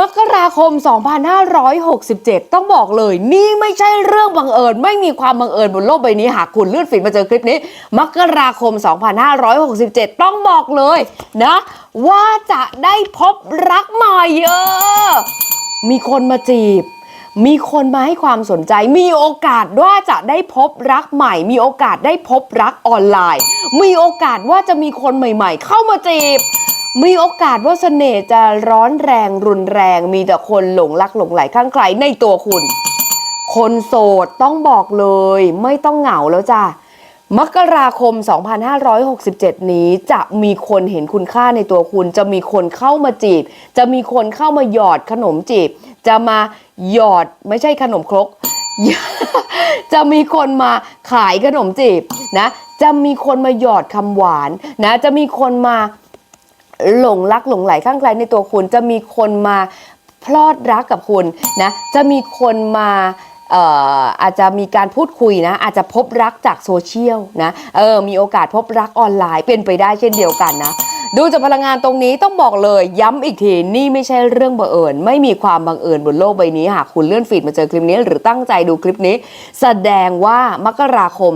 มกราคม 2567 ต้องบอกเลย นี่ไม่ใช่เรื่องบังเอิญ ไม่มีความบังเอิญบนโลกใบนี้หากคุณเลื่อนฟีมาเจอคลิปนี้ มกราคม 2567 ต้องบอกเลยนะ ว่าจะได้พบรักใหม่เออมีคนมาจีบ มีคนมาให้ความสนใจ มีโอกาสว่าจะได้พบรักใหม่ มีโอกาสได้พบรักออนไลน์ มีโอกาสว่าจะมีคนใหม่ ๆ เข้ามาจีบ มีโอกาสว่าเสน่ห์จะร้อนแรงรุนแรง มีแต่คนหลงรักหลงไหลข้างใครในตัวคุณ คนโสดต้องบอกเลย ไม่ต้องเหงาแล้วจ้ะมกราคม 2567 นี้จะมีคนเห็นคุณค่าในตัวคุณ จะมีคนเข้ามาจีบ จะมีคนเข้ามาหยอดขนมจีบ จะมาหยอดไม่ใช่ขนมครก จะมีคนมาขายขนมจีบนะ จะมีคนมาหยอดคำหวานนะ จะมีคนมา หลงรักหลงไหลข้างใครในตัวคุณ จะมีคนมาพลอดรักกับคุณนะจะมีคนมาอาจจะมีการพูดคุยนะ อาจจะพบรักจากโซเชียลนะเออมีโอกาสพบรักออนไลน์เป็นไปได้เช่นเดียวกันนะ ดูจากพลังงานตรงนี้ต้องบอกเลย ย้ำอีกที นี่ไม่ใช่เรื่องบังเอิญ ไม่มีความบังเอิญบนโลกใบนี้หากคุณเลื่อนฟีดมาเจอคลิปนี้ หรือตั้งใจดูคลิปนี้ แสดงว่ามกราคม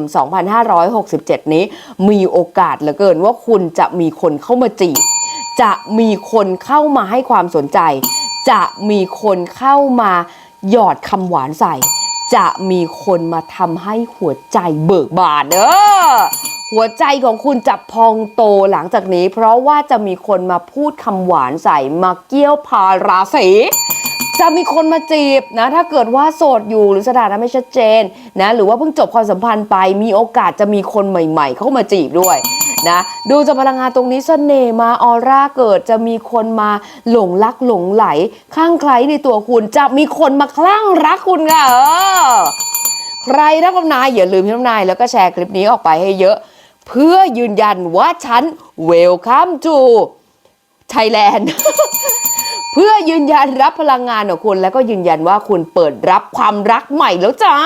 2567 นี้ มีโอกาสเหลือเกินว่าคุณจะมีคนเข้ามาจีบ จะมีคนเข้ามาให้ความสนใจ จะมีคนเข้ามาหยอดคำหวานใส่ จะมีคนมาทำให้หัวใจเบิกบานเออหัวใจของคุณจะพองโตหลังจากนี้ เพราะว่าจะมีคนมาพูดคำหวานใส่มาเกี้ยวพาราศี จะมีคนมาจีบนะถ้าเกิดว่าโสดอยู่หรือสถานะไม่ชัดเจนนะหรือว่าเพิ่งจบความสัมพันธ์ไปมีโอกาสจะมีคนใหม่ ๆ เข้ามาจีบด้วยนะดูจากพลังงานตรงนี้เสน่ห์มาออร่าเกิดจะมีคนมาหลงรักหลงไหลข้างใครในตัวคุณจะมีคนมาคลั่งรักคุณค่ะเออใครรักน้ำนายอย่าลืมพี่น้ำนายแล้วก็แชร์คลิปนี้ออกไปให้เยอะ เพื่อยืนยันว่าฉัน welcome to Thailand เพื่อยืนยันรับพลังงานของคุณแล้วก็ยืนยันว่าคุณเปิดรับความรักใหม่แล้วจ้า